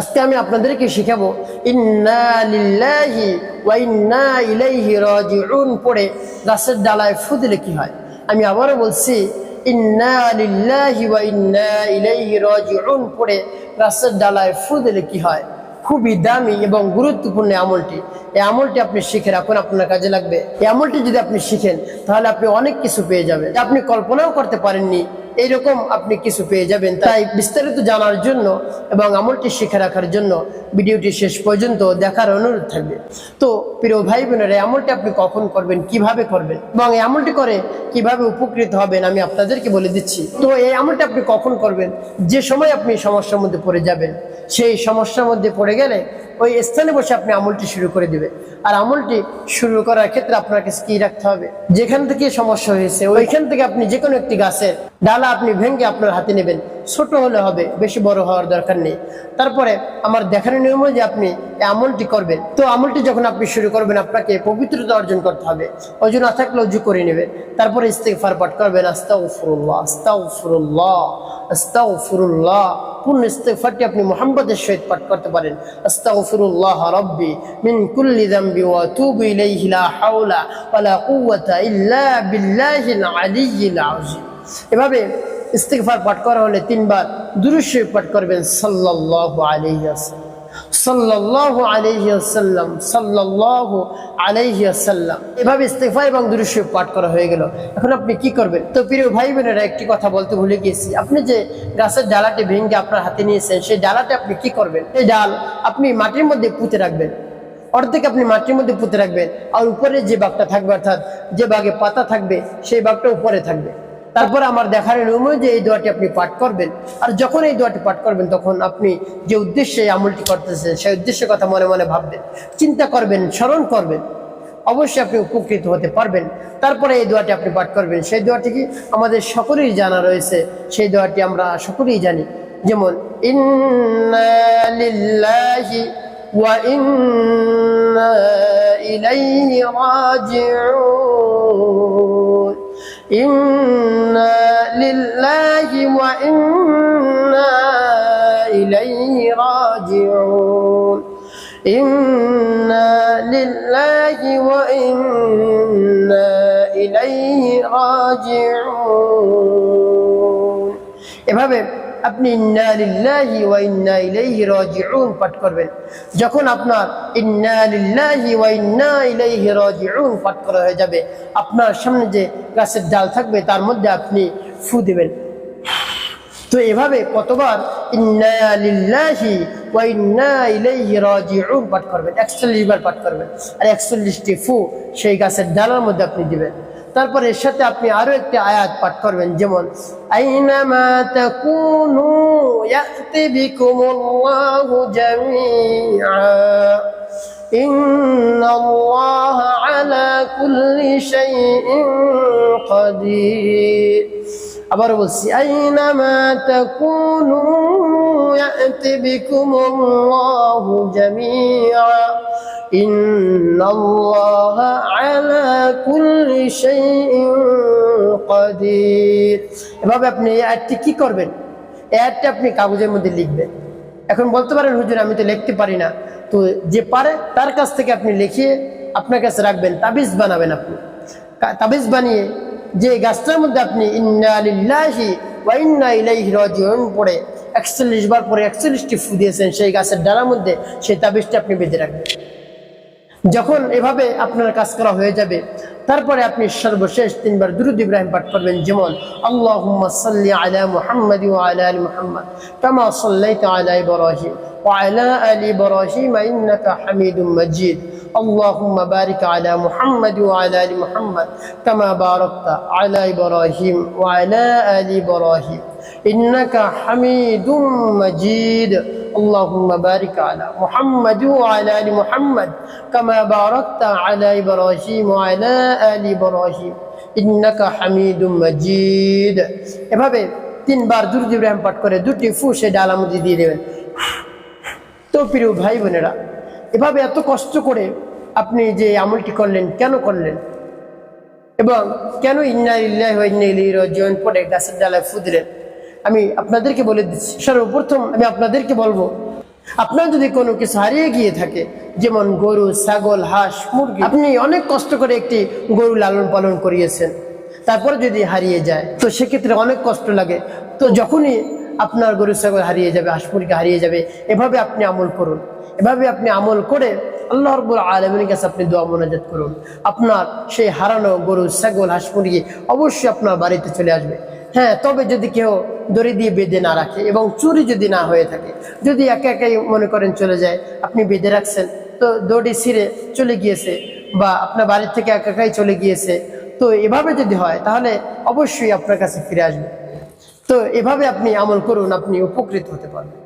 আজকে আমি আপনাদেরকে শিখাবো, ইন্না লিল্লাহি ওয়া ইন্না ইলাইহি রাজিউন পড়ে গাছের ডালায় ফু দিলে কি হয়? আমি আবারও বলছি ডালায় হয়? খুবই দামি এবং গুরুত্বপূর্ণ আমলটি। এই আমলটি আপনি শিখে আপনার কাজে লাগবে। এই আমলটি যদি আপনি শিখেন, তাহলে আপনি অনেক কিছু পেয়ে যাবেন। আপনি কল্পনাও করতে পারেননি এইরকম আপনি কিছু পেয়ে যাবেন। তাই বিস্তারিত জানার জন্য এবং আমলটি শিখে রাখার জন্য ভিডিওটি শেষ পর্যন্ত দেখার অনুরোধ থাকবে। তো প্রিয় ভাই বোনেরা আমলটি আপনি কখন করবেন, কীভাবে করবেন এবং এই আমলটি করে কীভাবে উপকৃত হবেন আমি আপনাদেরকে বলে দিচ্ছি। তো এই আমলটি আপনি কখন করবেন, যে সময় আপনি সমস্যার মধ্যে পড়ে যাবেন, সেই সমস্যার মধ্যে পড়ে গেলে ওই স্থানে বসে আপনি আমলটি শুরু করে দিবে আর আমলটি শুরু করার ক্ষেত্রে আপনাকে কি রাখতে হবে। যেখান থেকে সমস্যা হয়েছে, ওইখান থেকে আপনি যে কোনো একটি গাছের ডালা আপনি ভেঙে আপনার হাতে নেবেন। ছোট হলে হবে, বেশি বড় হওয়ার দরকার নেই। তারপরে আমার দেখানোর নিয়ম যে আপনি আমলটি করবেন। তো আমলটি যখন আপনি শুরু করবেন, আপনাকে পবিত্রতা অর্জন করতে হবে। অজু না থাকলে অজু করে নেবেন। তারপরে ইস্তেগফার পাঠ করবেন, আস্তাগফিরুল্লাহ আস্তাগফিরুল্লাহ আস্তাগফিরুল্লাহ। পূর্ণ ইস্তেগফারটি আপনি মুহাম্মদের সহিত পাঠ করতে পারেন। আস্তাগফিরুল্লাহ রাব্বি মিন কুল্লি যামবি ওয়া আতুবু ইলাইহি লা হাওলা ওয়ালা কুওয়াতা ইল্লা বিল্লাহিল আলিয়্যিল আযীম। এভাবে ইস্তেগফার পাঠ করা হলে তিনবার দুরূদ পাঠ করবেন সাল্লাল্লাহু আলাইহি ওয়াসাল্লাম। সাল্লাল্লাহু আলাইহি ওয়াসাল্লাম এভাবে ইস্তেগফার এবং দুরূদ শরীফ পাঠ করা হয়ে গেল। এখন আপনি কি করবেন? তো প্রিয় ভাই বোনেরা একটি কথা বলতে ভুলে গিয়েছি। আপনি যে গাছের ডালাটি ভেঙে আপনার হাতে নিয়েছেন, সেই ডালাটি আপনি কি করবেন? এই ডাল আপনি মাটির মধ্যে পুঁতে রাখবেন। অর্ধেক আপনি মাটির মধ্যে পুঁতে রাখবেন। আর উপরে যে বাঘটা থাকবে, অর্থাৎ যে বাঘে পাতা থাকবে, সেই বাঘটা উপরে থাকবে। তারপর আমার দেখার নিয়ম যে এই দোয়াটি আপনি পাঠ করবেন, আর যখন এই দোয়াটি পাঠ করবেন, তখন আপনি যে উদ্দেশ্যে আমলটি করতেছেন, সেই উদ্দেশ্যের কথা মনে মনে ভাববেন, চিন্তা করবেন, স্মরণ করবেন, অবশ্যই আপনি উপকৃত হতে পারবেন। তারপরে এই দোয়াটি আপনি পাঠ করবেন। সেই দোয়াটি কি আমাদের সকলেই জানা রয়েছে, সেই দোয়াটি আমরা সকলেই জানি। যেমন, ইন্না লিল্লাহি ওয়া ইলাইহি রাজিউন। إنا لله وإنا إليه راجعون إنا لله وإنا إليه راجعون এভাবে আপনি ইন্না লিল্লাহি ওয়া ইন্না ইলাইহি রাজিউন পাঠ করবেন। যখন আপনার ইন্না লিল্লাহি ওয়া ইন্না ইলাইহি রাজিউন পাঠ করা হয়ে যাবে, আপনার সামনে যে গাছের ডাল থাকবে, তার মধ্যে আপনি ফু দিবেন। তো এভাবে কতবার ইন্না লিল্লাহি ওয়া ইন্না ইলাইহি রাজিউন পাঠ করবেন 41 বার পাঠ করবেন। আর 41টি ফু সেই গাছের ডালের মধ্যে আপনি দিবেন। তারপর এর সাথে আপনি আরো একটি আয়াত পাঠ করবেন যেমন আইনামা তাকুনু ইয়াতি বিকুমুল্লাহু জামিআ ইন্নাল্লাহা আলা কুল্লি শাইইন কাদির আবার বলছি আইনামা তাকুনু ইয়াতি বিকুমুল্লাহু জামিআ إن এভাবে আপনি এই কি করবেন? এই আপনি কাগজের মধ্যে লিখবেন। এখন বলতে পারেন, হুজুর, আমি তো লিখতে পারি না। তো যে পারে, তার কাছ থেকে আপনি লিখিয়ে আপনার কাছে রাখবেন, তাবিজ বানাবেন আপনি। তাবিজ বানিয়ে যে গাছটার মধ্যে আপনি পড়ে, একচল্লিশ বার পরে একচল্লিশটি ফু দিয়েছেন, সেই গাছের ডালার মধ্যে সেই তাবিজটি আপনি বেঁধে রাখবেন। যখন এভাবে আপনার কাজ করা হয়ে যাবে তারপরে আপনি সর্বশেষ তিনবার দুরুদ ইব্রাহিম পাঠ করবেন যেমন আল্লাহুম্মা সাল্লি আলা মুহাম্মাদ ওয়া আলা আলি মুহাম্মাদ কামা সাল্লাইতা আলা ইব্রাহিম وعلى آل إبراهيم إنك حميد مجيد اللهم بارك على محمد وعلى آل محمد كما باركت على إبراهيم وعلى آل إبراهيم إنك حميد مجيد اللهم بارك على محمد وعلى ال محمد كما باركت على ابراهيم وعلى ال ابراهيم انك حميد مجيد এভাবে তিনবার দুরুদ ইব্রাহিম পাঠ করে দুটি ফু সে ডালার মধ্যে দিয়ে দেবেন তো প্রিয় ভাই বোনেরা এভাবে এত কষ্ট করে আপনি যে আমলটি করলেন কেন করলেন এবং কেন ইন্না ইল্লাহ ইন্না ইলাইহি রাজিউন পড়ে গাছের ডালায় ফু দিলেন আমি আপনাদেরকে বলে দিচ্ছি, সর্বপ্রথম আমি আপনাদেরকে বলব, আপনার যদি কোনো কিছু হারিয়ে গিয়ে থাকে, যেমন গরু, ছাগল, হাঁস, মুরগি, আপনি অনেক কষ্ট করে একটি গরু লালন পালন করিয়েছেন, তারপরে যদি হারিয়ে যায়, তো সেক্ষেত্রে অনেক কষ্ট লাগে। তো যখনই আপনার গরু, ছাগল হারিয়ে যাবে, হাঁস, মুরগি হারিয়ে যাবে, এভাবে আপনি আমল করুন। এভাবে আপনি আমল করে আল্লাহ রব্বুল আলমীর কাছে আপনি দোয়া মোনাজাত করুন। আপনার সেই হারানো গরু, ছাগল, হাঁস, মুরগি অবশ্যই আপনার বাড়িতে চলে আসবে। হ্যাঁ তবে যদি কেউ দড়ি দিয়ে বেঁধে না রাখে এবং চুরি যদি না হয়ে থাকে, যদি একে একাই মনে করেন চলে যায়, আপনি বেঁধে রাখছেন, তো দড়ি ছিঁড়ে চলে গিয়েছে বা আপনার বাড়ির থেকে একা একাই চলে গিয়েছে, তো এভাবে যদি হয়, তাহলে অবশ্যই আপনার কাছে ফিরে আসবে। তো এভাবে আপনি আমল করুন, আপনি উপকৃত হতে পারবেন।